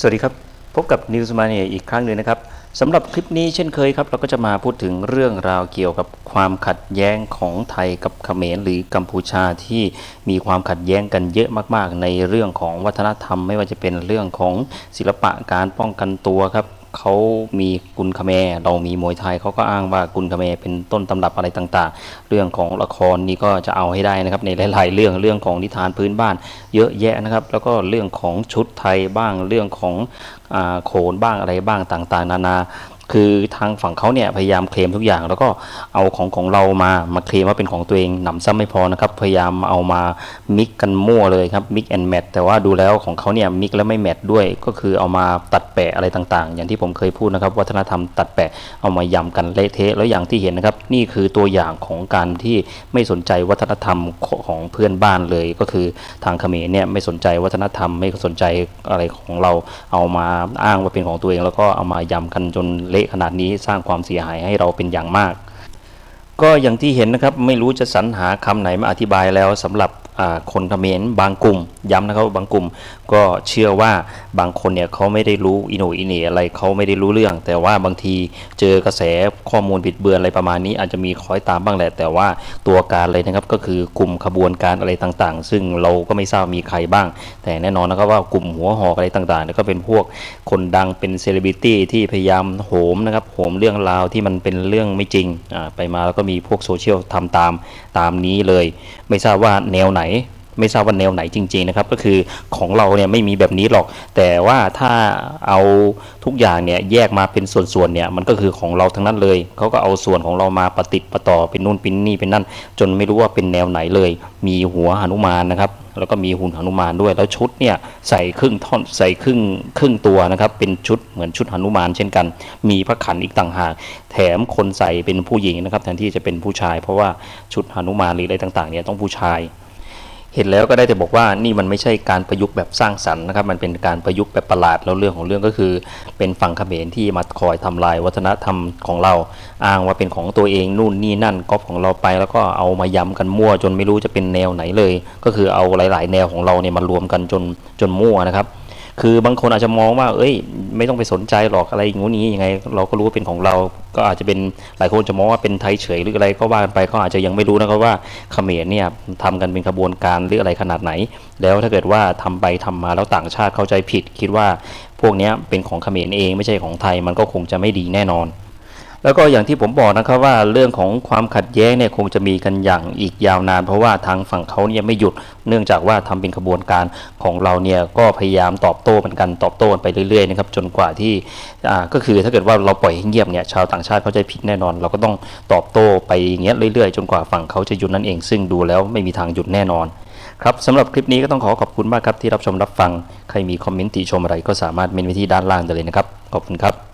สวัสดีครับ พบกับ News Mania อีกครั้งหนึ่งนะครับสำหรับคลิปนี้เช่นเคยครับเราก็จะมาพูดถึงเรื่องราวเกี่ยวกับความขัดแย้งของไทยกับเขมรหรือกัมพูชาที่มีความขัดแย้งกันเยอะมาก ๆ ในเรื่องของวัฒนธรรม ไม่ว่าจะเป็นเรื่องของศิลปะการป้องกันตัวครับ เขามีกุนคาแมเรามีมวยไทยเขาก็อ้างว่ากุนคาแมเป็นต้นตำรับอะไรต่างๆ เรื่องของละครนี่ก็จะเอาให้ได้นะครับในหลายๆเรื่องเรื่องของนิทานพื้นบ้าน เยอะแยะนะครับ แล้วก็เรื่องของชุดไทยบ้างเรื่องของอโขนบ้างอะไรบ้างต่างๆ นานา คือทางฝั่งเขาเนี่ยพยายามเคลมทุกอย่าง แล้วก็เอาของของเรามามาเคลมว่าเป็นของตัวเองหนำซ้ำไม่พอนะครับ พยายามเอามามิกกันมั่วเลยครับมิกแอนแมทแต่ว่าดูแล้วของเขาเนี่ยมิกแล้วไม่แมทด้วย ก็คือเอามาตัดแปะอะไรต่างๆ อย่างที่ผมเคยพูดนะครับ วัฒนธรรมตัดแปะเอามายำกันเละเทะแล้วอย่างที่เห็นนะครับ นี่คือตัวอย่างของการที่ไม่สนใจวัฒนธรรมของเพื่อนบ้านเลย ก็คือทางเขมรเนี่ยไม่สนใจวัฒนธรรมไม่สนใจอะไรของเราเอามาอ้างว่าเป็นของตัวเอง แล้วก็เอามายำกันจนเละขนาดนี้สร้างความเสียหายให้เราเป็นอย่างมาก ก็อย่างที่เห็นนะครับไม่รู้จะสรรหาคำไหนมาอธิบายแล้วสำหรับ คนเขมรบางกลุ่มย้ำนะครับบางกลุ่มก็เชื่อว่าบางคนเนี่ยเขาไม่ได้รู้อิโนอิเนอะไรเขาไม่ได้รู้เรื่อง แต่ว่าบางทีเจอกระแสข้อมูลบิดเบือนอะไรประมาณนี้ อาจจะมีคอยตามบ้างแหละ แต่ว่าตัวการเลยนะครับก็คือกลุ่มขบวนการอะไรต่างๆ ซึ่งเราก็ไม่ทราบมีใครบ้าง แต่แน่นอนนะครับว่ากลุ่มหัวหอกอะไรต่างๆก็เป็นพวกคนดังเป็นเซเลบริตี้ที่พยายามโหมนะครับโหมเรื่องราวที่มันเป็นเรื่องไม่จริงไปมาแล้วก็มีพวกโซเชียลทำตามตามนี้เลย ไม่ทราบว่าแนวไหนไม่ทราบว่าแนวไหนจริง ๆนะครับ ก็คือของเราเนี่ยไม่มีแบบนี้หรอก แต่ว่าถ้าเอาทุกอย่างเนี่ยแยกมาเป็นส่วนๆเนี่ยมันก็คือของเราทั้งนั้นเลยเขาก็เอาส่วนของเรามาประติดประต่อเป็นนู่นเป็นนี่เป็นนั่น จนไม่รู้ว่าเป็นแนวไหนเลย มีหัวหนุมานนะครับ แล้วก็มีหุ่นหนุมานด้วย แล้วชุดเนี่ยใส่ครึ่งท่อนใส่ครึ่งครึ่งตัวนะครับ เป็นชุดเหมือนชุดหนุมานเช่นกัน มีพระขันอีกต่างหาก แถมคนใส่เป็นผู้หญิงนะครับ แทนที่จะเป็นผู้ชาย เพราะว่าชุดหนุมานหรืออะไรต่างๆเนี่ยต้องผู้ชาย เห็นแล้วก็ได้แต่บอกว่านี่มันไม่ใช่การประยุกต์แบบสร้างสรรค์นะครับ มันเป็นการประยุกต์แบบประหลาดแล้วเรื่องของเรื่องก็คือ เป็นฝั่งเขมรที่มาคอยทำลายวัฒนธรรมของเรา อ้างว่าเป็นของตัวเองนู่นนี่นั่นก๊อปของเราไป แล้วก็เอามาย้ำกันมั่วจนไม่รู้จะเป็นแนวไหนเลย ก็คือเอาหลาย ๆ แนวของเราเนี่ยมารวมกันจนจนมั่วนะครับ คือบางคนอาจจะมองว่า เอ้ย ไม่ต้องไปสนใจหรอกอะไรอย่างงู้นี้ยังไง เราก็รู้ว่าเป็นของเรา ก็อาจจะเป็นหลายคนจะมองว่าเป็นไทยเฉยหรืออะไรก็ว่ากันไปเขาอาจจะยังไม่รู้นะครับว่าเขมรเนี่ยทำกันเป็นขบวนการหรืออะไรขนาดไหน แล้วถ้าเกิดว่าทำไปทำมาแล้วต่างชาติเข้าใจผิด คิดว่าพวกนี้เป็นของเขมรเองไม่ใช่ของไทยมันก็คงจะไม่ดีแน่นอน แล้วก็อย่างที่ผมบอกนะครับว่าเรื่องของความขัดแย้งเนี่ยคงจะมีกันอย่างอีกยาวนาน เพราะว่าทางฝั่งเขาเนี่ยไม่หยุด เนื่องจากว่าทำเป็นขบวนการของเราเนี่ยก็พยายามตอบโต้เหมือนกันตอบโต้กันไปเรื่อยๆนะครับจนกว่าที่ก็คือถ้าเกิดว่าเราปล่อยให้เงียบเนี่ยชาวต่างชาติเขาใจผิดแน่นอน เราก็ต้องตอบโต้ไปอย่างเงี้ยเรื่อยๆ จนกว่าฝั่งเขาจะหยุดนั่นเอง ซึ่งดูแล้วไม่มีทางหยุดแน่นอนครับสำหรับคลิปนี้ก็ต้องขอขอบคุณมากครับที่รับชมรับฟัง ใครมีคอมเมนต์ติชมอะไรก็สามารถเมนไว้ที่ด้านล่างได้เลยนะครับ ขอบคุณครับ